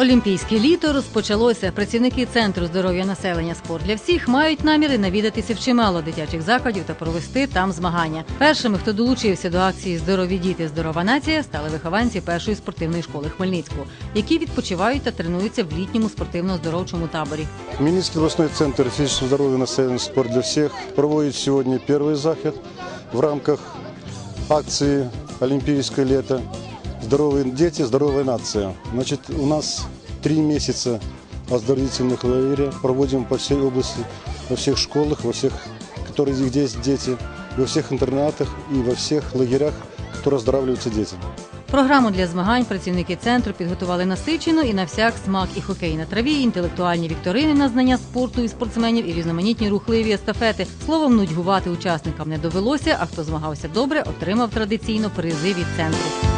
Олімпійське літо розпочалося. Працівники центру здоров'я населення спорт для всіх мають наміри навідатися в чимало дитячих закладів та провести там змагання. Першими, хто долучився до акції Здорові діти, здорова нація, стали вихованці першої спортивної школи Хмельницького, які відпочивають та тренуються в літньому спортивно-здоровчому таборі. Хмельницкий областной центр физического здоровья населения «Спорт для всех» проводит сегодня первый заход в рамках акции «Олимпийское лето». Здоровые дети, здоровая нация. Значит, у нас три месяца оздоровительных лагеря проводим по всей области, во всех школах, во всех, которые где есть дети, во всех интернатах и во всех лагерях, которые оздоравливаются дети. Програму для змагань працівники центру підготували насичену і на всяк смак і хокей на траві, і інтелектуальні вікторини на знання спорту і спортсменів, і різноманітні рухливі естафети. Словом, нудьгувати учасникам не довелося, а хто змагався добре, отримав традиційно призи від центру.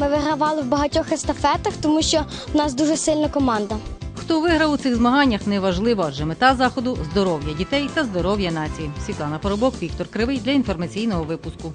Ми вигравали в багатьох естафетах, тому що в нас дуже сильна команда. Хто виграв у цих змаганнях, неважливо, адже мета заходу здоров'я дітей та здоров'я нації. Світлана Поробок, Віктор Кривий для інформаційного випуску.